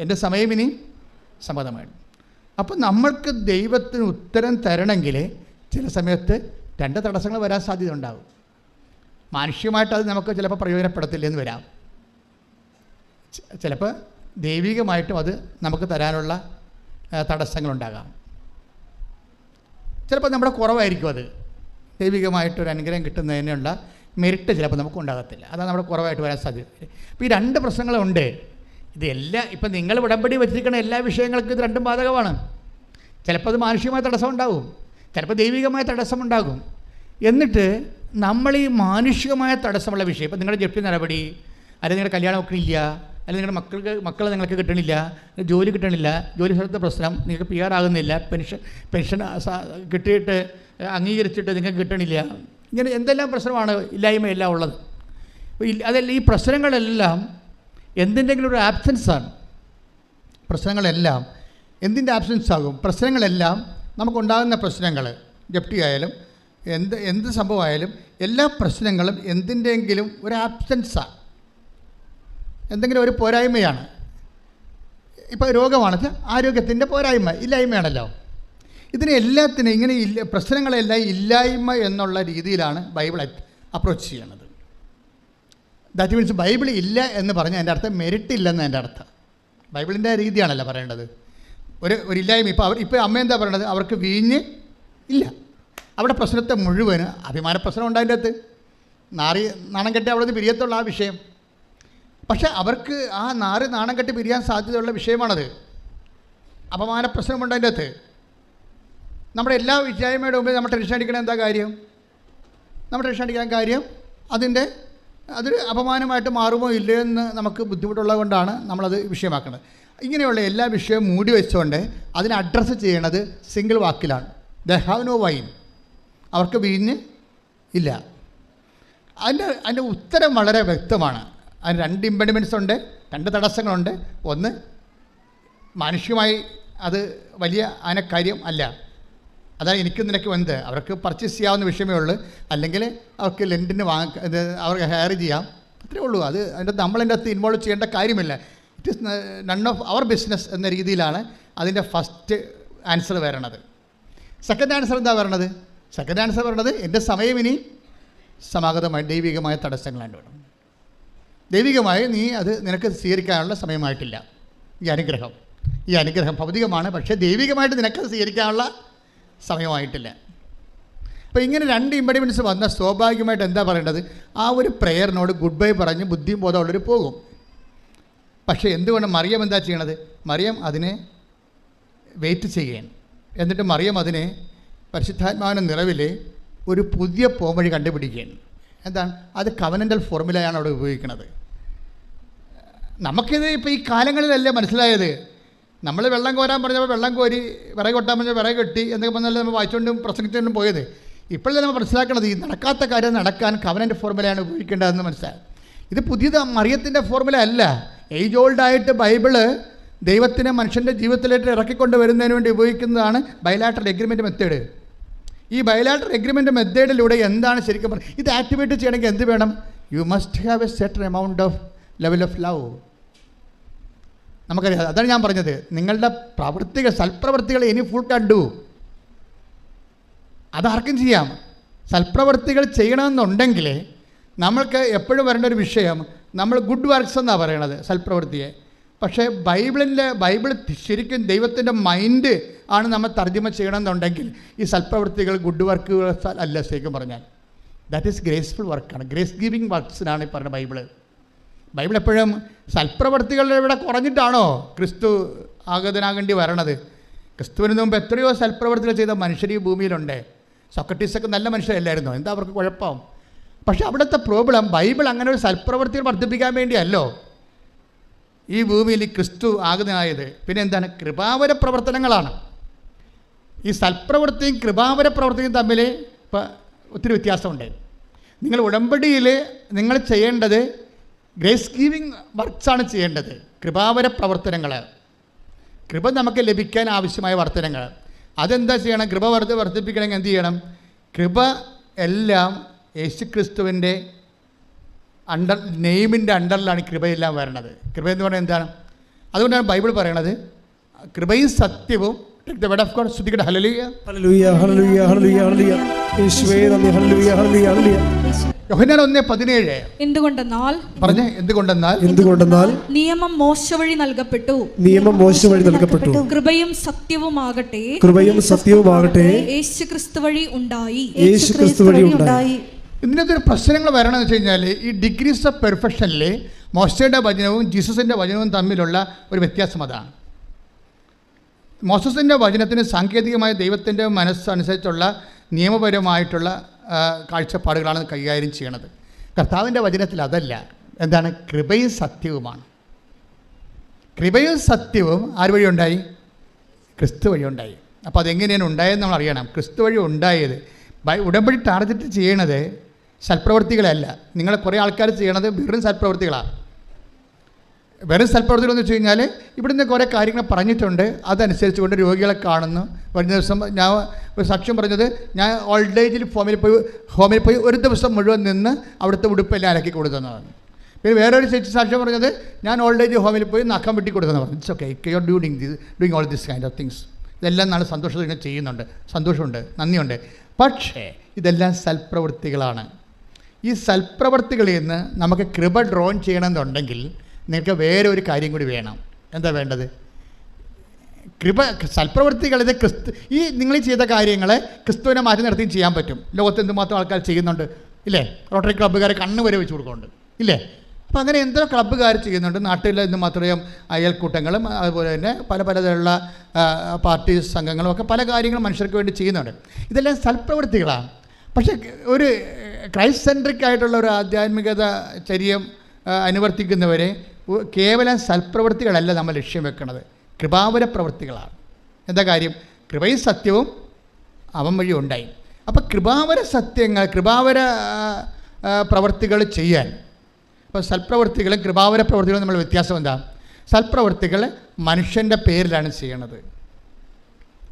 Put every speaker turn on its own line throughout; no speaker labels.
എന്റെ സമയം ഇനി സമ്മതമാണ് അപ്പം നമ്മൾക്ക് ദൈവത്തിന് ഉത്തരം തരണമെങ്കിൽ ചില സമയത്ത് രണ്ട് തടസ്സങ്ങൾ വരാൻ സാധ്യത ഉണ്ടാകും മാനുഷികമായിട്ട് അത് നമുക്ക് ചിലപ്പോൾ പ്രയോജനപ്പെടത്തില്ലെന്ന് വരാം. ചിലപ്പോൾ ദൈവികമായിട്ടും അത് നമുക്ക് തരാനുള്ള തടസ്സങ്ങളുണ്ടാകാം. ചിലപ്പോൾ നമ്മുടെ കുറവായിരിക്കും അത്. ദൈവികമായിട്ടൊരു അനുഗ്രഹം കിട്ടുന്നതിനുള്ള മെറിറ്റ് ചിലപ്പോൾ നമുക്ക് ഉണ്ടാകത്തില്ല. അതാണ് നമ്മുടെ കുറവായിട്ട് വരാൻ സാധ്യത. അപ്പോൾ ഈ രണ്ട് പ്രശ്നങ്ങളുണ്ട്. ഇതെല്ലാം ഇപ്പം നിങ്ങൾ ഉടമ്പടി വെച്ചിരിക്കുന്ന എല്ലാ വിഷയങ്ങൾക്കും ഇത് രണ്ടും ബാധകമാണ്. ചിലപ്പോൾ അത് മാനുഷികമായ തടസ്സം ഉണ്ടാകും. ചിലപ്പോൾ ദൈവികമായ തടസ്സമുണ്ടാകും എന്നിട്ട് നമ്മൾ ഈ മാനുഷികമായ തടസ്സമുള്ള വിഷയം ഇപ്പം നിങ്ങളുടെ ജപ്തി നടപടി അല്ലെങ്കിൽ നിങ്ങളുടെ കല്യാണം ഒക്കെ ഇല്ല അല്ലെങ്കിൽ നിങ്ങളുടെ മക്കൾക്ക് മക്കളെ നിങ്ങൾക്ക് കിട്ടണില്ല ജോലി കിട്ടണില്ല ജോലി സ്ഥലത്തെ പ്രശ്നം നിങ്ങൾക്ക് പി ആർ ആകുന്നില്ല പെൻഷൻ പെൻഷൻ കിട്ടിയിട്ട് അംഗീകരിച്ചിട്ട് നിങ്ങൾക്ക് കിട്ടണില്ല. ഇങ്ങനെ എന്തെല്ലാം പ്രശ്നമാണ് ഇല്ലായ്മയെല്ലാം ഉള്ളത്? അതല്ല ഈ പ്രശ്നങ്ങളെല്ലാം എന്തിന്റെങ്കിലും ഒരു ആബ്സെൻസാണ് പ്രശ്നങ്ങളെല്ലാം എന്തിന്റെ ആബ്സെൻസ് ആകും? പ്രശ്നങ്ങളെല്ലാം നമുക്കുണ്ടാകുന്ന പ്രശ്നങ്ങൾ ജപ്തി ആയാലും എന്ത് എന്ത് സംഭവമായാലും എല്ലാ പ്രശ്നങ്ങളും എന്തിന്റെങ്കിലും ഒരു ആബ്സെൻസാണ് എന്തെങ്കിലും ഒരു പോരായ്മയാണ്. ഇപ്പോൾ രോഗമാണ്. ആരോഗ്യത്തിന്റെ പോരായ്മ ഇല്ലായ്മയാണല്ലോ. ഇതിനെ എല്ലാത്തിനും ഇങ്ങനെ ഇല്ല പ്രശ്നങ്ങളെല്ലാം ഇല്ലായ്മ എന്നുള്ള രീതിയിലാണ് ബൈബിൾ അപ്രോച്ച് ചെയ്യണത് ദാറ്റ് മീൻസ് ബൈബിൾ ഇല്ല എന്ന് പറഞ്ഞാൽ എന്റെ അർത്ഥം മെരിറ്റ് ഇല്ലെന്ന് എന്റെ അർത്ഥം. ബൈബിളിന്റെ രീതിയാണല്ലോ പറയേണ്ടത്. ഒരു ഒരു ഇല്ലായ്മ. ഇപ്പോൾ അവർ ഇപ്പോൾ അമ്മ എന്താ പറയണത്? അവർക്ക് വീഞ്ഞ് ഇല്ല. അവിടെ പ്രശ്നത്തെ മുഴുവൻ അഭിമാന പ്രശ്നം ഉണ്ടായതിന്റെ അകത്ത്. നാറി നാണം കെട്ടി അവിടെ നിന്ന് പിരിയത്തുള്ള ആ വിഷയം. പക്ഷേ അവർക്ക് ആ നാറ് നാണം കെട്ടി പിരിയാൻ സാധ്യതയുള്ള വിഷയമാണത്. അപമാന പ്രശ്നമുണ്ട് അതിന്റെ അകത്ത്. നമ്മുടെ എല്ലാ വിജയമയുടെ മുമ്പിൽ നമ്മൾ ടെൻഷൻ അടിക്കണ എന്താ കാര്യം? നമ്മൾ ടെൻഷൻ അടിക്കാൻ കാര്യം അതിന്റെ അതൊരു അപമാനമായിട്ട് മാറുമോ ഇല്ലയോ എന്ന് നമുക്ക് ബുദ്ധിമുട്ടുള്ളത് കൊണ്ടാണ് നമ്മളത് വിഷയമാക്കുന്നത്. ഇങ്ങനെയുള്ള എല്ലാ വിഷയവും മൂടി വെച്ചുകൊണ്ട് അതിനെ അഡ്രസ്സ് ചെയ്യണത് സിംഗിൾ വാക്കിലാണ്. ദ ഹാവ് നോ വൈൻ അവർക്ക് വീഞ്ഞ് ഇല്ല. അതിന്റെ അതിന്റെ ഉത്തരം വളരെ വ്യക്തമാണ്. അതിന് രണ്ട് ഇമ്പഡിമെന്റ്സ് ഉണ്ട് രണ്ട് തടസ്സങ്ങളുണ്ട്. ഒന്ന് മാനുഷികമായി അത് വലിയ ആന കാര്യം അല്ല. അതാണ് എനിക്കും നിനക്കും എന്ത്? അവർക്ക് പർച്ചേസ് ചെയ്യാവുന്ന വിഷയമേ ഉള്ളൂ. അല്ലെങ്കിൽ അവർക്ക് ലെന്റിന് വാങ്ങ ഇത് അവർക്ക് ഹയർ ചെയ്യാം. അത്രേ ഉള്ളൂ. അത് അതിന്റെ നമ്മളതിന്റെ അകത്ത് ഇൻവോൾവ് ചെയ്യേണ്ട കാര്യമില്ല. It is none of our business എന്ന രീതിയിലാണ് അതിന്റെ ഫസ്റ്റ് ആൻസർ വരണത്. സെക്കൻഡ് ആൻസർ എന്താ വരണത്? സെക്കൻഡ് ആൻസർ വരണത് എന്റെ സമയം ഇനി സമാഗതമായി ദൈവികമായ തടസ്സങ്ങളായിട്ട് വേണം ദൈവികമായി നീ അത് നിനക്ക് സ്വീകരിക്കാനുള്ള സമയമായിട്ടില്ല. ഈ അനുഗ്രഹം. ഈ അനുഗ്രഹം ഭൗതികമാണ്. പക്ഷേ ദൈവികമായിട്ട് നിനക്ക് സ്വീകരിക്കാനുള്ള സമയമായിട്ടില്ല. അപ്പോൾ ഇങ്ങനെ രണ്ട് ഇമ്പഡിമെന്റ്സ് വന്ന സ്വാഭാവികമായിട്ട് എന്താ പറയേണ്ടത്? ആ ഒരു പ്രെയറിനോട് ഗുഡ് ബൈ പറഞ്ഞ് ബുദ്ധിയും ബോധമുള്ളവർ പോകും. പക്ഷേ എന്തുകൊണ്ട് മറിയം എന്താ ചെയ്യണത്? മറിയം അതിനെ വെയിറ്റ് ചെയ്യാൻ എന്നിട്ട് മറിയം അതിനെ പരിശുദ്ധാത്മാവിന്റെ നിറവിൽ ഒരു പുതിയ പോംവഴി കണ്ടുപിടിക്കുകയാണ് എന്താണ്? അത് കവനന്റൽ ഫോർമുലയാണ് അവിടെ ഉപയോഗിക്കുന്നത് നമുക്കിത് ഇപ്പോൾ ഈ കാലങ്ങളിലല്ലേ മനസ്സിലായത്? നമ്മൾ വെള്ളം കോരാൻ പറഞ്ഞപ്പോൾ വെള്ളം കോരി വിറക് കൊട്ടാൻ പറഞ്ഞാൽ വിറക് കെട്ടി എന്നൊക്കെ പറഞ്ഞാൽ നമ്മൾ വായിച്ചുകൊണ്ടും പ്രസംഗിച്ചുകൊണ്ടും പോയത്. ഇപ്പോഴല്ലേ നമ്മൾ മനസ്സിലാക്കണത് ഈ നടക്കാത്ത കാര്യം നടക്കാൻ കവനന്റെ ഫോർമുലയാണ് ഉപയോഗിക്കേണ്ടതെന്ന് മനസ്സിലായത് ഇത് പുതിയത് മറിയത്തിന്റെ ഫോർമുല അല്ല. ഏജ് ഓൾഡായിട്ട് ബൈബിൾ ദൈവത്തിനെ മനുഷ്യന്റെ ജീവിതത്തിലേക്ക് ഇറക്കിക്കൊണ്ട് വരുന്നതിന് വേണ്ടി ഉപയോഗിക്കുന്നതാണ് ബയലാട്ടർ എഗ്രിമെന്റ് മെത്തേഡ് ഈ ബയലാട്ടർ എഗ്രിമെന്റ് മെത്തേഡിലൂടെ എന്താണ് ശരിക്കും പറയുന്നത് ഇത് ആക്ടിവേറ്റ് ചെയ്യണമെങ്കിൽ എന്ത് വേണം? You must have a certain amount of level of love നമുക്കറിയാം. അതാണ് ഞാൻ പറഞ്ഞത്. നിങ്ങളുടെ പ്രവൃത്തികൾ സൽപ്രവൃത്തികൾ ഇനി ഫുൾ കണ്ടു അതാർക്കും ചെയ്യാം. സൽപ്രവൃത്തികൾ ചെയ്യണമെന്നുണ്ടെങ്കിൽ നമ്മൾക്ക് എപ്പോഴും വരേണ്ട ഒരു വിഷയം നമ്മൾ ഗുഡ് വർക്ക്സ് എന്നാണ് പറയണത് സൽപ്രവൃത്തിയെ. പക്ഷേ ബൈബിളിന്റെ ബൈബിൾ ശരിക്കും ദൈവത്തിന്റെ മൈൻഡ് ആണ് നമ്മൾ തർജമ ചെയ്യണമെന്നുണ്ടെങ്കിൽ ഈ സൽപ്രവൃത്തികൾ ഗുഡ് വർക്കുകൾ അല്ല ശരിക്കും പറഞ്ഞാൽ. ദാറ്റ് ഈസ് ഗ്രേസ്ഫുൾ വർക്കാണ് ഗ്രേസ് ഗിവിങ് വർക്ക്സിനാണ് ഈ പറഞ്ഞ ബൈബിൾ. ബൈബിൾ എപ്പോഴും സൽപ്രവർത്തികളുടെ ഇവിടെ കുറഞ്ഞിട്ടാണോ ക്രിസ്തു ആഗതനാകേണ്ടി വരണത്? ക്രിസ്തുവിന് മുമ്പ് എത്രയോ സൽപ്രവർത്തികൾ ചെയ്ത മനുഷ്യർ ഈ ഭൂമിയിലുണ്ട്. സൊക്രട്ടീസൊക്കെ നല്ല മനുഷ്യരല്ലായിരുന്നു? എന്താ അവർക്ക് കുഴപ്പം? പക്ഷേ അവിടുത്തെ പ്രോബ്ലം ബൈബിൾ അങ്ങനെ ഒരു സൽപ്രവർത്തികൾ വർദ്ധിപ്പിക്കാൻ വേണ്ടിയല്ലോ. ഈ ഭൂമിയിൽ ക്രിസ്തു ആഗതനായത്. പിന്നെ എന്താണ്? കൃപാവര പ്രവർത്തനങ്ങളാണ്. ഈ സൽപ്രവൃത്തിയും കൃപാവര പ്രവർത്തിയും തമ്മിൽ ഒത്തിരി വ്യത്യാസമുണ്ട്. നിങ്ങൾ ഉടമ്പടിയിൽ നിങ്ങൾ ചെയ്യേണ്ടത് ഗ്രേസ് ഗീവിങ് വർക്ക്സാണ് ചെയ്യേണ്ടത്. കൃപാവര പ്രവർത്തനങ്ങൾ. കൃപ നമുക്ക് ലഭിക്കാൻ ആവശ്യമായ വർത്തനങ്ങൾ. അതെന്താ ചെയ്യണം? കൃപ വർദ്ധ വർദ്ധിപ്പിക്കണമെങ്കിൽ എന്ത് ചെയ്യണം? കൃപ എല്ലാം യേശുക്രിസ്തുവിന്റെ അണ്ടർ നെയിമിന്റെ അണ്ടറിലാണ് കൃപയെല്ലാം വരണത്. കൃപ എന്ന് പറഞ്ഞാൽ എന്താണ്? അതുകൊണ്ടാണ് ബൈബിൾ പറയണത്. കൃപയും സത്യവും. വേർഡ് ഓഫ് ഗോഡ് ശ്രുതിക്കട്ടെ ഹല്ലേലൂയ
ഹല്ലേലൂയ ഹല്ലേലൂയ ഹല്ലേലൂയ ഹല്ലേലൂയ യേശുവേ നന്ദി. ഹല്ലേലൂയ
യോഹന്നാൻ ഒന്ന് പതിനേഴ്.
എന്തുകൊണ്ടെന്നാൽ
പറഞ്ഞ് എന്തുകൊണ്ടെന്നാൽ
എന്തുകൊണ്ടെന്നാൽ
നിയമം മോശ വഴി നൽകപ്പെട്ടു.
നിയമം മോശ വഴി നൽകപ്പെട്ടു.
കൃപയും സത്യവുമാകട്ടെ.
കൃപയും സത്യവുമാകട്ടെ
യേശു ക്രിസ്തു വഴി ഉണ്ടായി.
യേശു ക്രിസ്തു വഴി ഉണ്ടായി.
ഇതിനകത്ത് ഒരു പ്രശ്നങ്ങൾ വരണമെന്ന് വെച്ച് കഴിഞ്ഞാൽ ഈ ഡിഗ്രീസ് ഓഫ് പെർഫെക്ഷനിൽ മോശയുടെ വചനവും ജീസസിന്റെ വചനവും തമ്മിലുള്ള ഒരു വ്യത്യാസം അതാണ്. മോസസിന്റെ വചനത്തിന് സാങ്കേതികമായ ദൈവത്തിന്റെ മനസ്സനുസരിച്ചുള്ള നിയമപരമായിട്ടുള്ള കാഴ്ചപ്പാടുകളാണ് കൈകാര്യം ചെയ്യണത്. കർത്താവിന്റെ വചനത്തിൽ അതല്ല. എന്താണ്? കൃപയും സത്യവുമാണ്. കൃപയും സത്യവും ആര് വഴി ഉണ്ടായി? ക്രിസ്തു വഴി ഉണ്ടായി. അപ്പോൾ അതെങ്ങനെയാണ് ഉണ്ടായതെന്ന് നമ്മൾ അറിയണം. ക്രിസ്തു വഴി ഉണ്ടായത് ഉടമ്പടി ടാർഗറ്റ് ചെയ്യണത് സൽപ്രവൃത്തികളല്ല നിങ്ങളെ കുറേ ആൾക്കാർ ചെയ്യണത് വെറും സൽപ്രവൃത്തികളാണ് വെറും സ്ഥലപ്രവർത്തനം എന്ന് വെച്ച് കഴിഞ്ഞാൽ ഇവിടുന്ന് കുറേ കാര്യങ്ങൾ പറഞ്ഞിട്ടുണ്ട്. അതനുസരിച്ച് കൊണ്ട് രോഗികളെ കാണുന്നു. കഴിഞ്ഞ ദിവസം ഞാൻ ഒരു സാക്ഷ്യം പറഞ്ഞത് ഞാൻ ഓൾഡ് ഏജിൽ ഹോമിൽ പോയി ഹോമിൽ പോയി ഒരു ദിവസം മുഴുവൻ നിന്ന് അവിടുത്തെ ഉടുപ്പെല്ലാം അലക്കി കൊടുത്തതാണ്. പിന്നെ വേറൊരു ചേച്ചി സാക്ഷ്യം പറഞ്ഞത് ഞാൻ ഓൾഡ് ഏജ് ഹോമിൽ പോയി നഖം വെട്ടി കൊടുത്തെന്ന് പറഞ്ഞു it's okay you are doing this doing all this kind of things ഇതെല്ലാം നല്ല സന്തോഷത്തിൽ ഇങ്ങനെ ചെയ്യുന്നുണ്ട്. സന്തോഷമുണ്ട് നന്ദിയുണ്ട്. പക്ഷേ ഇതെല്ലാം സൽപ്രവൃത്തികളാണ് ഈ സൽപ്രവർത്തികളിൽ നിന്ന് നമുക്ക് കൃപ ഡ്രോൺ ചെയ്യണമെന്നുണ്ടെങ്കിൽ നിങ്ങൾക്ക് വേറെ ഒരു കാര്യം കൂടി വേണം. എന്താ വേണ്ടത്? കൃപ സൽപ്രവൃത്തികൾ ഇത് ക്രിസ്തു ഈ നിങ്ങൾ ചെയ്ത കാര്യങ്ങളെ ക്രിസ്തുവിനെ മാറ്റി നിർത്തിയും ചെയ്യാൻ പറ്റും. ലോകത്ത് എന്തുമാത്രം ആൾക്കാർ ചെയ്യുന്നുണ്ട് ഇല്ലേ? റോട്ടറി ക്ലബ്ബുകാരെ കണ്ണ് വരെ വെച്ച് കൊടുക്കുന്നുണ്ട് ഇല്ലേ? അപ്പോൾ അങ്ങനെ എന്തോ ക്ലബ്ബുകാർ ചെയ്യുന്നുണ്ട്. നാട്ടിൽ മാത്രം അയൽക്കൂട്ടങ്ങളും അതുപോലെ തന്നെ പല പലതരമുള്ള പാർട്ടി സംഘങ്ങളും ഒക്കെ പല കാര്യങ്ങളും മനുഷ്യർക്ക് വേണ്ടി ചെയ്യുന്നുണ്ട്. ഇതെല്ലാം സൽപ്രവൃത്തികളാണ്. പക്ഷേ ഒരു ക്രൈസ്റ്റ് സെൻട്രിക് ആയിട്ടുള്ള ഒരു ആധ്യാത്മികത ചര്യം അനുവർത്തിക്കുന്നവരെ കേവലം സൽപ്രവൃത്തികളല്ല നമ്മൾ ലക്ഷ്യം വെക്കുന്നത് കൃപാവര പ്രവൃത്തികളാണ്. എന്താ കാര്യം? കൃപയും സത്യവും അവൻ വഴി ഉണ്ടായി. അപ്പോൾ കൃപാവര സത്യങ്ങൾ കൃപാവര പ്രവൃത്തികൾ ചെയ്യാൻ. അപ്പോൾ സൽപ്രവൃത്തികളും കൃപാവര പ്രവൃത്തികളും നമ്മൾ വ്യത്യാസം എന്താ? സൽപ്രവൃത്തികൾ മനുഷ്യന്റെ പേരിലാണ് ചെയ്യണത്.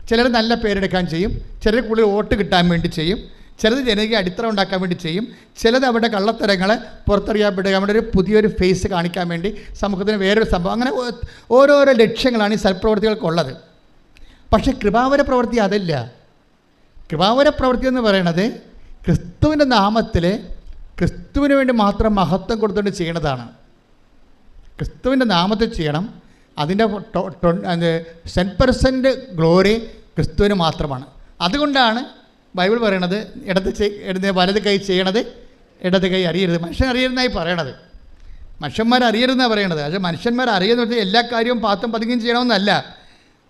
ചിലർ നല്ല പേരെടുക്കാൻ ചെയ്യും ചിലർ കൂടുതൽ വോട്ട് കിട്ടാൻ വേണ്ടി ചെയ്യും ചിലത് ജനകീയ അടിത്തറ ഉണ്ടാക്കാൻ വേണ്ടി ചെയ്യും ചിലത് അവരുടെ കള്ളത്തരങ്ങളെ പുറത്തറിയാൻ വേണ്ടി ഒരു പുതിയൊരു ഫേസ് കാണിക്കാൻ വേണ്ടി സമൂഹത്തിന് വേറൊരു സംഭവം. അങ്ങനെ ഓരോരോ ലക്ഷ്യങ്ങളാണ് ഈ സൽപ്രവർത്തികൾക്കുള്ളത്. പക്ഷേ കൃപാവര പ്രവൃത്തി അതല്ല. കൃപാവര പ്രവൃത്തി എന്ന് പറയുന്നത് ക്രിസ്തുവിന്റെ നാമത്തിൽ ക്രിസ്തുവിന് വേണ്ടി മാത്രം മഹത്വം കൊടുത്തുകൊണ്ട് ചെയ്യണതാണ്. ക്രിസ്തുവിന്റെ നാമത്തിൽ ചെയ്യണം അതിന്റെ സെൻ പെർസെന്റ് ഗ്ലോറി ക്രിസ്തുവിന് മാത്രമാണ്. അതുകൊണ്ടാണ് ബൈബിൾ പറയണത് ഇടത് ഇടത് വലത് കൈ ചെയ്യണത് ഇടത് കൈ അറിയരുത്. മനുഷ്യൻ അറിയരുതെന്നായി പറയണത്. മനുഷ്യന്മാർ അറിയരുതെന്നാണ് പറയണത്. പക്ഷേ മനുഷ്യന്മാർ അറിയുന്ന വെച്ചാൽ എല്ലാ കാര്യവും പാത്തും പതുങ്ങും ചെയ്യണമെന്നല്ല.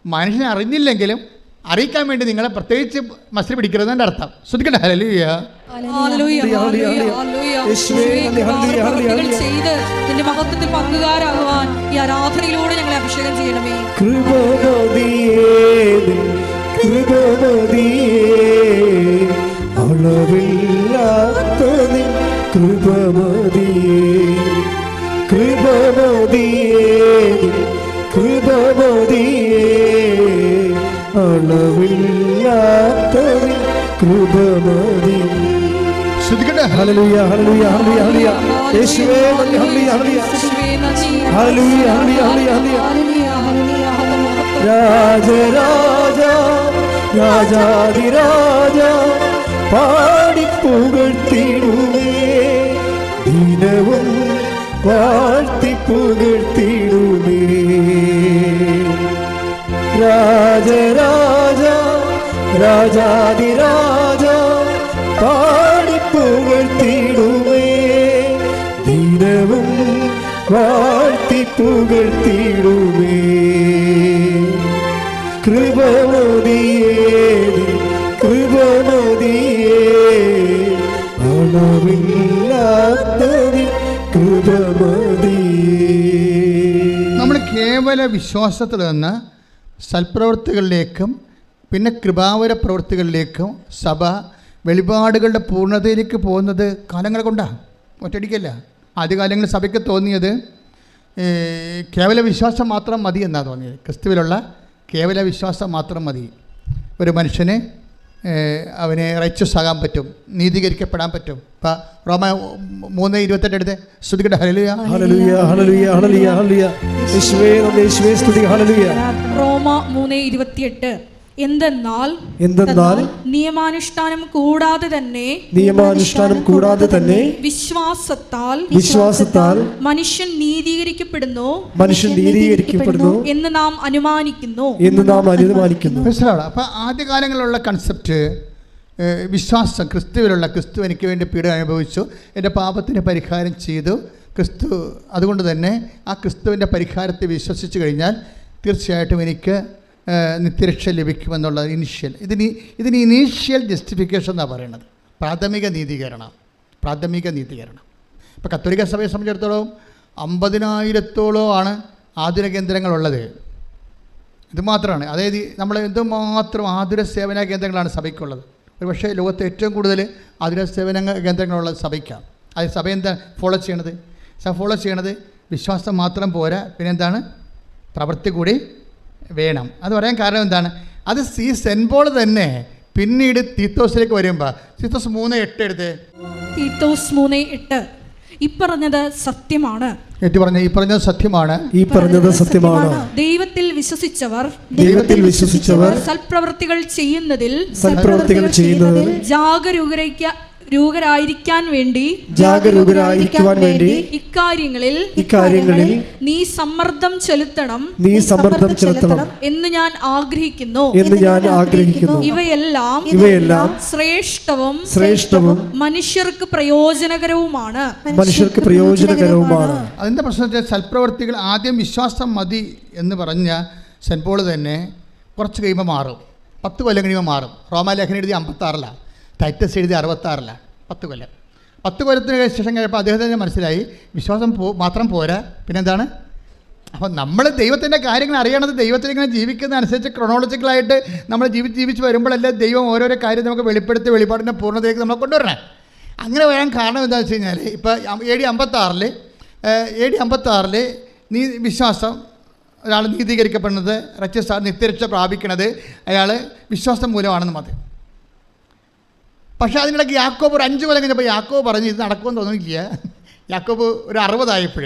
മനുഷ്യൻ അറിഞ്ഞില്ലെങ്കിലും അറിയിക്കാൻ വേണ്ടി നിങ്ങളെ പ്രത്യേകിച്ച് മസ്തി പിടിക്കരുത് എന്റെ അർത്ഥം. ശ്രദ്ധിക്കട്ടെ hallelujah.
Hallelujah, hallelujah, hallelujah.
Hallelujah, ഹല്ലേലൂയ.
ചെയ്ത് നിന്റെ മഹത്വത്തിൽ പങ്കുകാരാകുവാൻ ഈ ആരാധനയിലൂടെ ഞങ്ങളെ അഭിഷേകം ചെയ്യണമേ.
കൃപമതിയേ നിൻ കൃപമതിയേ കൃപമതിയേ കൃപമതിയേ കൃപമതിയേ. അളവില്ലാത്ത കൃപമതി.
ശ്രദ്ധിക്കട്ടെ?
ഹല്ലേലൂയ ഹല്ലേലൂയ ഹല്ലേലൂയ ഹലിയ യേശുവേ നന്ദി
ഹലിയ ഹലിയ
hallelujah hallelujah hallelujah,
hallelujah, hallelujah.
രാജരാജ രാജാതിരാജ പാടി പുകഴ്ത്തിടുമേ വാഴ്ത്തി പുകഴ്ത്തിടുമേ രാജരാജ രാജാതിരാജ പാടി പുകഴ്ത്തിടുമേ ദിനവും വാഴ്ത്തി പുകഴ്ത്തിടുമേ കൃപമതിയേ കൃപമതിയേ അണവില്ലാത്ത
നമ്മൾ കേവല വിശ്വാസത്തിൽ നിന്ന് സൽപ്രവൃത്തികളിലേക്കും പിന്നെ കൃപാവര പ്രവൃത്തികളിലേക്കും സഭ വെളിപാടുകളുടെ പൂർണതയിലേക്ക് പോകുന്നത് കാലങ്ങൾ കൊണ്ടാണ്. ഒറ്റയടിക്കല്ല. ആദ്യകാലങ്ങളിൽ സഭയ്ക്ക് തോന്നിയത് കേവല വിശ്വാസം മാത്രം മതി എന്നാണ് തോന്നിയത്. ക്രിസ്തുവിലുള്ള കേവല വിശ്വാസം മാത്രം മതി. ഒരു മനുഷ്യന് അവന് റൈച്ചസ് ആകാൻ പറ്റും നീതീകരിക്കപ്പെടാൻ പറ്റും. ഇപ്പം റോമ മൂന്ന് ഇരുപത്തെട്ട് എടുത്ത്? ശ്രുതിക്കട്ടെ ഹല്ലേലൂയ.
ഹല്ലേലൂയ ഹല്ലേലൂയ ഹല്ലേലൂയ ഹല്ലേലൂയ. യേശുവേ സ്തുതി ഹല്ലേലൂയ.
റോമ മൂന്ന് ഇരുപത്തിയെട്ട്. എന്തെന്നാൽ
എന്തെന്നാൽ
നിയമാനുഷ്ഠാനം കൂടാതെ തന്നെ
നിയമാനുഷ്ഠാനം കൂടാതെ തന്നെ
വിശ്വാസത്താൽ
വിശ്വാസത്താൽ
മനുഷ്യൻ നീതീകരിക്കപ്പെടുന്നു
മനുഷ്യൻ നീതീകരിക്കപ്പെടുന്നു
എന്ന് നാം അനുമാനിക്കുന്നു.
എന്ന് നാം അനുമാനിക്കുന്നു.
മനസ്സിലാവണം അപ്പം ആദ്യകാലങ്ങളിലുള്ള കൺസെപ്റ്റ് വിശ്വാസം ക്രിസ്തുവിലുള്ള ക്രിസ്തു എനിക്ക് വേണ്ടി പീഡ അനുഭവിച്ചു എന്റെ പാപത്തിന് പരിഹാരം ചെയ്തു. ക്രിസ്തു അതുകൊണ്ട് തന്നെ ആ ക്രിസ്തുവിന്റെ പരിഹാരത്തെ വിശ്വസിച്ച് കഴിഞ്ഞാൽ തീർച്ചയായിട്ടും എനിക്ക് നിത്യരക്ഷ ലഭിക്കുമെന്നുള്ള ഇനിഷ്യൽ ഇതിന് ഇതിന് ഇനീഷ്യൽ ജസ്റ്റിഫിക്കേഷൻ എന്നാണ് പറയുന്നത് പ്രാഥമിക നീതീകരണം. പ്രാഥമിക നീതീകരണം. ഇപ്പോൾ കത്തോലിക്ക സഭയെ സംബന്ധിച്ചിടത്തോളം അമ്പതിനായിരത്തോളം ആണ് ആധുനിക കേന്ദ്രങ്ങളുള്ളത്. ഇത് മാത്രമാണ്. അതായത് നമ്മൾ എന്തുമാത്രം ആതുര സേവന കേന്ദ്രങ്ങളാണ് സഭയ്ക്കുള്ളത്. ഒരു പക്ഷേ ലോകത്തെ ഏറ്റവും കൂടുതൽ ആതുര സേവന കേന്ദ്രങ്ങളുള്ള സഭയ്ക്കാണ് അത് സഭ എന്താ ഫോളോ ചെയ്യണത്? സഭ ഫോളോ ചെയ്യണത് വിശ്വാസം മാത്രം പോരാ. പിന്നെന്താണ്? പ്രവൃത്തി കൂടി വേണം. അത് പറയാൻ കാരണം എന്താണ്? അത് ഈ സെൻപോൾ തന്നെ പിന്നീട് തീത്തോസിലേക്ക് വരുമ്പോൾ തീത്തോസ് മൂന്ന് എട്ട് എടുത്ത്.
തീത്തോസ് മൂന്ന് എട്ട്. സത്യമാണ്.
പറഞ്ഞ ഈ പറഞ്ഞത് സത്യമാണ്.
ഈ പറഞ്ഞത് സത്യമാണ്?
ദൈവത്തിൽ വിശ്വസിച്ചവർ
ദൈവത്തിൽ വിശ്വസിച്ചവർ
സൽപ്രവൃത്തികൾ ചെയ്യുന്നതിൽ
സൽപ്രവൃത്തികൾ ചെയ്യുന്നതിൽ
ജാഗരൂകരയ്ക്ക രൂകരായിരിക്കാൻ വേണ്ടി
ജാഗരൂകരായിരിക്കുവാൻ വേണ്ടി
ഇക്കാര്യങ്ങളിൽ
ഇക്കാര്യങ്ങളിൽ
നീ സമ്മർദ്ദം ചെലുത്തണം
നീ സമ്മർദ്ദം ചെലുത്തണം
എന്ന് ഞാൻ ആഗ്രഹിക്കുന്നു.
എന്ന് ഞാൻ ആഗ്രഹിക്കുന്നു.
ഇവയെല്ലാം
ഇവയെല്ലാം
ശ്രേഷ്ഠവും
ശ്രേഷ്ഠവും
മനുഷ്യർക്ക് പ്രയോജനകരവുമാണ്.
മനുഷ്യർക്ക് പ്രയോജനകരവുമാണ്.
അതിന്റെ പ്രശ്നത്തെ സൽപ്രവർത്തികൾ ആദ്യം വിശ്വാസം മതി എന്ന് പറഞ്ഞ സെൻപോൾ പോൾ തന്നെ കുറച്ച് കഴിയുമ്പോൾ മാറും. പത്ത് കൊല്ലം കഴിയുമ്പോൾ മാറും. റോമാലേഖന എഴുതി അമ്പത്താറിലാണ് ടൈറ്റസ് എഴുതി അറുപത്താറിലാണ് പത്ത് കൊല്ലം. പത്ത് കൊല്ലത്തിന് ശേഷം കഴിഞ്ഞപ്പോൾ അദ്ദേഹത്തിന് മനസ്സിലായി വിശ്വാസം പോ മാത്രം പോരാ. പിന്നെന്താണ്? അപ്പം നമ്മൾ ദൈവത്തിന്റെ കാര്യങ്ങൾ അറിയണത് ദൈവത്തിൽ ഇങ്ങനെ ജീവിക്കുന്ന അനുസരിച്ച് ക്രൊണോളജിക്കലായിട്ട് നമ്മൾ ജീവിച്ച് ജീവിച്ച് വരുമ്പോഴല്ലേ ദൈവം ഓരോരോ കാര്യം നമുക്ക് വെളിപ്പെടുത്തി വെളിപ്പാടിന്റെ പൂർണതയിലേക്ക് നമ്മളെ കൊണ്ടുവരണേ. അങ്ങനെ വരാൻ കാരണം എന്താണെന്ന് വെച്ച് കഴിഞ്ഞാൽ ഇപ്പോൾ എ ഡി അമ്പത്താറിൽ എ ഡി അമ്പത്താറിൽ നീ വിശ്വാസം ഒരാൾ നീതീകരിക്കപ്പെടുന്നത് റച്ചസ് നിത്യരക്ഷ പ്രാപിക്കുന്നത് അയാൾ വിശ്വാസം മൂലമാണെന്ന് മതി പക്ഷേ അതിനിടയ്ക്ക് യാക്കോബ് ഒരു അഞ്ച് കൊല്ലം കഴിഞ്ഞപ്പോൾ യാക്കോബ് പറഞ്ഞു ഇത് നടക്കുമെന്ന് തോന്നുന്നില്ല. യാക്കോബ് ഒരു അറുപതായപ്പോൾ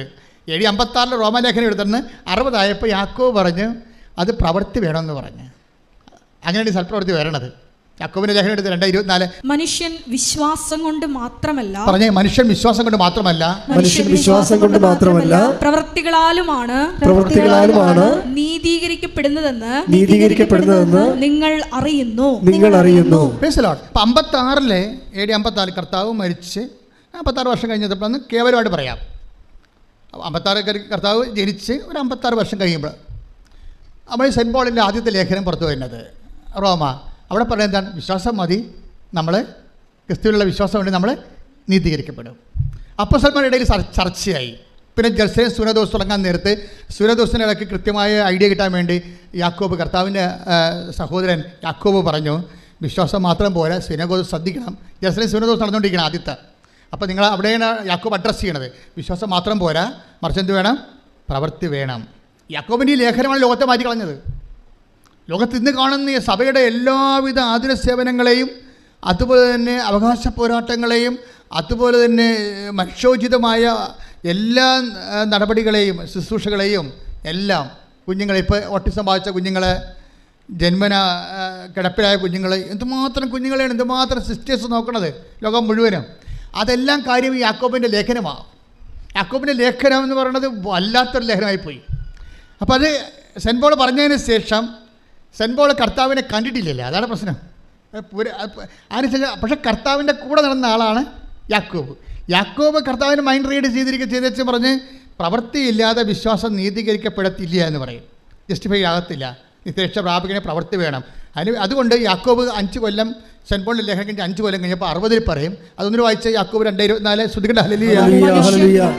എഴുതി അമ്പത്താറിൽ റോമലേഖനം എടുത്തിട്ട് അറുപതായപ്പോൾ യാക്കോബ് പറഞ്ഞ് അത് പ്രവൃത്തി വേണമെന്ന് പറഞ്ഞ്. അങ്ങനെയാണ് സൽപ്രവൃത്തി വരണത്. യാക്കോബിന്റെ ലേഖനം എടുത്ത് ഇരുപത്തിനാല്
മനുഷ്യൻ വിശ്വാസം കൊണ്ട് മാത്രമല്ല
പറഞ്ഞേ മനുഷ്യൻ വിശ്വാസം കൊണ്ട് മാത്രമല്ല.
മനുഷ്യൻ വിശ്വാസം കൊണ്ട് മാത്രമല്ല
പ്രവൃത്തികളാലുമാണ്
പ്രവൃത്തികളാലുമാണ്
നീതീകരിക്കപ്പെടുന്നതെന്ന്
നീതീകരിക്കപ്പെടുന്നതെന്ന്
നിങ്ങൾ അറിയുന്നു.
നിങ്ങൾ അറിയുന്നു.
അമ്പത്തി ആറിലെ അമ്പത്താറിലെ എ ഡി അമ്പത്താറ് കർത്താവ് മരിച്ച് അമ്പത്താറ് വർഷം കഴിഞ്ഞപ്പോഴാണ് കേവലമായിട്ട് പറയാം. അമ്പത്താറ് കർത്താവ് ജനിച്ച് ഒരു അമ്പത്താറ് വർഷം കഴിയുമ്പോൾ നമ്മൾ സെന്റ് പോളിന്റെ ആദ്യത്തെ ലേഖനം പുറത്തു വരുന്നത്. റോമ. അവിടെ പറയുന്നത് എന്താണ്? വിശ്വാസം മതി. നമ്മൾ ക്രിസ്തുവിലുള്ള വിശ്വാസം വേണ്ടി നമ്മൾ നീതീകരിക്കപ്പെടും. അപ്പസന്മാരുടെ ഇടയിൽ ചർ- ചർച്ചയായി. പിന്നെ ജെറുസലേം സൂര്യദോസ് തുടങ്ങാൻ നേരത്ത് സൂര്യദോസിന്റെ ഇടയ്ക്ക് കൃത്യമായ ഐഡിയ കിട്ടാൻ വേണ്ടി യാക്കോബ് കർത്താവിന്റെ സഹോദരൻ യാക്കോബ് പറഞ്ഞു വിശ്വാസം മാത്രം പോരാ സുനഗോസ് ശ്രദ്ധിക്കണം. ജെറുസലേം സൂര്യദോസ് നടന്നുകൊണ്ടിരിക്കണം ആദ്യത്തെ. അപ്പോൾ നിങ്ങൾ അവിടെയാണ് യാക്കോബ് അഡ്രസ്സ് ചെയ്യണത്. വിശ്വാസം മാത്രം പോരാ മറിച്ച് എന്ത് വേണം? പ്രവൃത്തി വേണം. യാക്കോബിന്റെ ഈ ലേഖനമാണ് ലോകത്തെ മാറ്റി കളഞ്ഞത് ലോകത്ത് ഇന്ന് കാണുന്ന ഈ സഭയുടെ എല്ലാവിധ ആതുര സേവനങ്ങളെയും അതുപോലെ തന്നെ അവകാശ പോരാട്ടങ്ങളെയും അതുപോലെ തന്നെ മനുഷ്യോചിതമായ എല്ലാ നടപടികളെയും ശുശ്രൂഷകളെയും എല്ലാം കുഞ്ഞുങ്ങളെ ഇപ്പോൾ ഓട്ടിസം ബാധിച്ച കുഞ്ഞുങ്ങളെ ജന്മന കിടപ്പിലായ കുഞ്ഞുങ്ങൾ എന്തുമാത്രം കുഞ്ഞുങ്ങളെയാണ് എന്തുമാത്രം സിസ്റ്റേഴ്സ് നോക്കണത് ലോകം മുഴുവനും. അതെല്ലാം കാര്യം ഈ യാക്കോബിന്റെ ലേഖനമാണ് യാക്കോബിന്റെ ലേഖനം എന്ന് പറയുന്നത് വല്ലാത്തൊരു ലേഖനമായി പോയി അപ്പോൾ അത് സെൻപോൾ പറഞ്ഞതിന് ശേഷം സെന്റ് പോൾ കർത്താവിനെ കണ്ടിട്ടില്ലല്ലേ? അതാണ് പ്രശ്നം. അത് പുര- അതിനുശേഷം പക്ഷേ കർത്താവിന്റെ കൂടെ നടന്ന ആളാണ് യാക്കോബ്. യാക്കോബ് കർത്താവിന് മൈൻഡ് റീഡ് ചെയ്തിരിക്കുക ചെയ്തെച്ച് പറഞ്ഞ് പ്രവൃത്തിയില്ലാതെ വിശ്വാസം നീതീകരിക്കപ്പെടത്തില്ല എന്ന് പറയും. ജസ്റ്റിഫൈ ആകത്തില്ല. നിത്യരക്ഷ പ്രാപിക്കണേ പ്രവൃത്തി വേണം. അതിന് അതുകൊണ്ട് യാക്കോബ് അഞ്ച് കൊല്ലം സെന്റ് പോളിന്റെ ലേഖനം കഴിഞ്ഞ് അഞ്ച് കൊല്ലം കഴിഞ്ഞപ്പോൾ അറുപതിൽ പറയും. അതൊന്നൊരു വായിച്ച യാക്കോബ് രണ്ട് ഇരുപത്തിനാല്
ഹല്ലേലൂയ.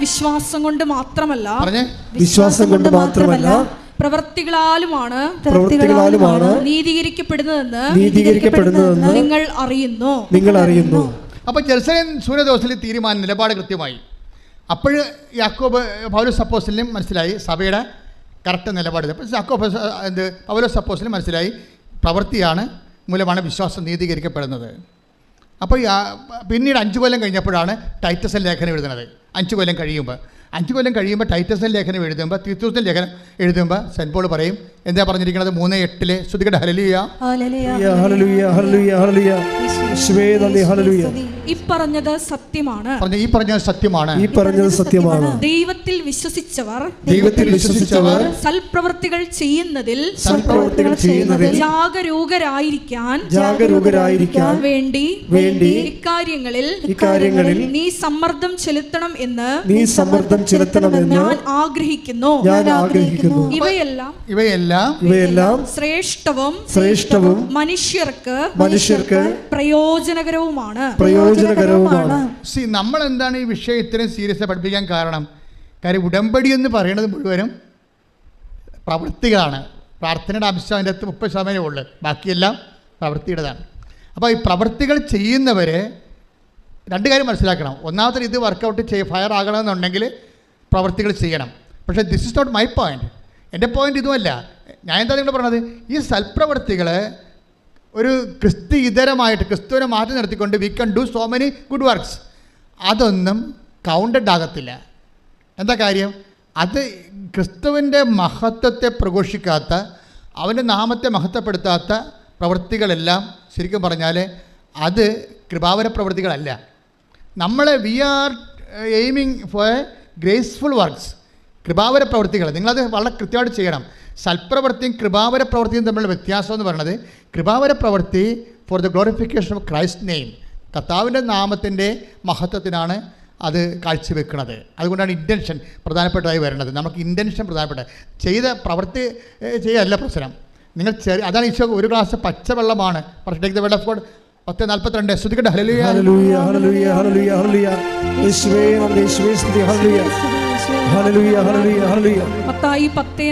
വിശ്വാസം കൊണ്ട് മാത്രമല്ല
പറഞ്ഞേ?
വിശ്വാസം കൊണ്ട് മാത്രമല്ല
പ്രവൃത്തികളാലുമാണ്
പ്രവൃത്തികളാലുമാണ്
നീതീകരിക്കപ്പെടുന്നതെന്ന്
നീതീകരിക്കപ്പെടുന്നതെന്ന്
നിങ്ങൾ അറിയുന്നു.
നിങ്ങൾ അറിയുന്നു.
അപ്പോൾ ജെറുസലേം സൂര്യദോസിലെ തീരുമാന നിലപാട് കൃത്യമായി. അപ്പോൾ യാക്കോബ് പൗലോസ് സപ്പോസിലും മനസ്സിലായി സഭയുടെ കറക്റ്റ് നിലപാട്. അപ്പോൾ യാക്കോബ് എന്ത് പൗലോസ് സപ്പോസിലും മനസ്സിലായി പ്രവൃത്തിയാണ് മൂലമാണ് വിശ്വാസം നീതീകരിക്കപ്പെടുന്നത്. അപ്പോൾ പിന്നീട് അഞ്ച് കൊല്ലം കഴിഞ്ഞപ്പോഴാണ് ടൈറ്റസൽ ലേഖനം എഴുതുന്നത്. അഞ്ച് കൊല്ലം കഴിയുമ്പോൾ അഞ്ച് കൊല്ലം കഴിയുമ്പോൾ ടൈറ്റസിന്റെ ലേഖനം എഴുതുമ്പോൾ തീർച്ചയായിട്ടും ലേഖനം എഴുതുമ്പോൾ സെന്റ് പോൾ പറയും. എന്താ പറഞ്ഞിരിക്കുന്നത് മൂന്ന് എട്ടിലെ ശ്രുതികട ഹലലിയ
ഹല്ലേലൂയ ഹല്ലേലൂയ ഹല്ലേലൂയ ഹല്ലേലൂയ യേശുവേ ഹല്ലേലൂയ.
ഇപ്പറഞ്ഞത് സത്യമാണ്.
ഈ പറഞ്ഞത് സത്യമാണ്.
ഈ പറഞ്ഞത് സത്യമാണ്.
ദൈവത്തിൽ വിശ്വസിച്ചവർ
ദൈവത്തിൽ വിശ്വസിച്ചവർ
സൽപ്രവൃത്തികൾ ചെയ്യുന്നതിൽ
സൽപ്രവർത്തികൾ ചെയ്യുന്നതിൽ
ജാഗരൂകരായിരിക്കാൻ
ജാഗരൂകരായിരിക്കാൻ
വേണ്ടി
വേണ്ടി
ഇക്കാര്യങ്ങളിൽ
ഇക്കാര്യങ്ങളിൽ
നീ സമ്മർദ്ദം ചെലുത്തണം എന്ന്
നീ സമ്മർദ്ദം ചെലുത്തണമെന്ന്
ഞാൻ ആഗ്രഹിക്കുന്നു.
ഞാൻ ആഗ്രഹിക്കുന്നു.
ഇവയെല്ലാം
ഇവയെല്ലാം
ഇവയെല്ലാം
ശ്രേഷ്ഠവും
ശ്രേഷ്ഠവും
മനുഷ്യർക്ക്
മനുഷ്യർക്ക്
പ്രയോജനകരവുമാണ്.
പ്രയോജനകരവുമാണ്.
സി നമ്മൾ എന്താണ് ഈ വിഷയം ഇത്രയും സീരിയസ് പഠിപ്പിക്കാൻ കാരണം? കാര്യം ഉടമ്പടി എന്ന് പറയുന്നത് മുഴുവനും പ്രവൃത്തികളാണ്. പ്രാർത്ഥനയുടെ അംശം അതിന്റെ അകത്ത് മുപ്പത് ശതമാനമേ ഉള്ളൂ. ബാക്കിയെല്ലാം പ്രവൃത്തിയുടേതാണ്. അപ്പോൾ ഈ പ്രവൃത്തികൾ ചെയ്യുന്നവരെ രണ്ട് കാര്യം മനസ്സിലാക്കണം. ഒന്നാമത്തെ ഇത് വർക്കൗട്ട് ചെയ്യ ഫയർ ആകണമെന്നുണ്ടെങ്കിൽ പ്രവൃത്തികൾ ചെയ്യണം. പക്ഷേ this is not my point എന്റെ പോയിന്റ് ഇതുമല്ല. ഞാൻ എന്താ നിങ്ങൾ പറഞ്ഞത്? ഈ സൽപ്രവർത്തികൾ ഒരു ക്രിസ്തു ഇതരമായിട്ട് ക്രിസ്തുവിനെ മാറ്റി നിർത്തിക്കൊണ്ട് we can do so many good works അതൊന്നും കൗണ്ടഡ് ആകത്തില്ല. എന്താ കാര്യം? അത് ക്രിസ്തുവിന്റെ മഹത്വത്തെ പ്രഘോഷിക്കാത്ത അവന്റെ നാമത്തെ മഹത്വപ്പെടുത്താത്ത പ്രവൃത്തികളെല്ലാം ശരിക്കും പറഞ്ഞാൽ അത് കൃപാവര പ്രവൃത്തികളല്ല നമ്മളെ we are aiming for graceful works കൃപാവര പ്രവൃത്തികൾ. നിങ്ങളത് വളരെ കൃത്യമായിട്ട് ചെയ്യണം. സൽപ്രവൃത്തിയും കൃപാവര പ്രവൃത്തിയും തമ്മിലുള്ള വ്യത്യാസം എന്ന് പറയുന്നത് കൃപാവര പ്രവൃത്തി for the glorification of Christ name കർത്താവിന്റെ നാമത്തിന്റെ മഹത്വത്തിനാണ് അത് കാഴ്ചവെക്കുന്നത്. അതുകൊണ്ടാണ് ഇന്റൻഷൻ പ്രധാനപ്പെട്ടതായി വരുന്നത് നമുക്ക് ഇന്റൻഷൻ പ്രധാനപ്പെട്ട ചെയ്ത പ്രവൃത്തി ചെയ്യല്ല പ്രശ്നം. നിങ്ങൾ ചെറിയ അതാണ് ഈശോ ഒരു ഗ്ലാസ് പച്ചവെള്ളമാണ്. ടേക്ക് ദ വെള്ളം ഓഫ് ഗോഡ് പത്ത് നാൽപ്പത്തിരണ്ട്. ശ്രുതിക്കട്ടെ ഹല്ലേലൂയ.
ഹല്ലേലൂയ ഹല്ലേലൂയ ഹല്ലേലൂയ ഹല്ലേലൂയ. യേശുവേ നന്ദി യേശുവേ സ്തുതി. ഹല്ലേലൂയ ഹല്ലേലൂയ ഹല്ലേലൂയ. ഹല്ലേലൂയ
മത്തായി പത്തേ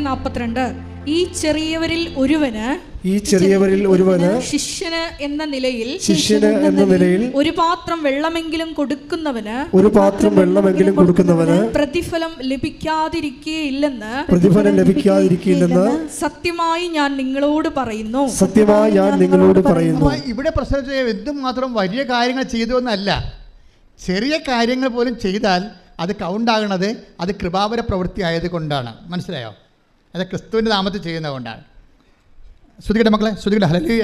ഈ ചെറിയവരിൽ ഒരുവന്
ഈ ചെറിയവരിൽ ഒരുവന്
ശിഷ്യന് എന്ന നിലയിൽ
ശിഷ്യന് എന്ന നിലയിൽ
ഒരു പാത്രം വെള്ളമെങ്കിലും കൊടുക്കുന്നവന്
ഒരു പാത്രം വെള്ളമെങ്കിലും കൊടുക്കുന്നവന്
പ്രതിഫലം ലഭിക്കാതിരിക്കുകയില്ലെന്ന്
പ്രതിഫലം ലഭിക്കാതിരിക്കില്ലെന്ന്
സത്യമായി ഞാൻ നിങ്ങളോട് പറയുന്നു.
സത്യമായി ഞാൻ നിങ്ങളോട് പറയുന്നു.
ഇവിടെ പ്രശ്നം ചെയ്യാൻ എന്തുമാത്രം വലിയ കാര്യങ്ങൾ ചെയ്തു എന്നല്ല ചെറിയ കാര്യങ്ങൾ പോലും ചെയ്താൽ അത് കൗണ്ടാകണത് അത് കൃപാപര പ്രവൃത്തി ആയതുകൊണ്ടാണ് മനസ്സിലായോ? അത് ക്രിസ്തുവിന്റെ നാമത്തിൽ ചെയ്യുന്നതുകൊണ്ടാണ്. ശ്രുതിക്കട്ടെ മക്കളെ
ശ്രുതിക്കട്ടെ
ഹലലൂയ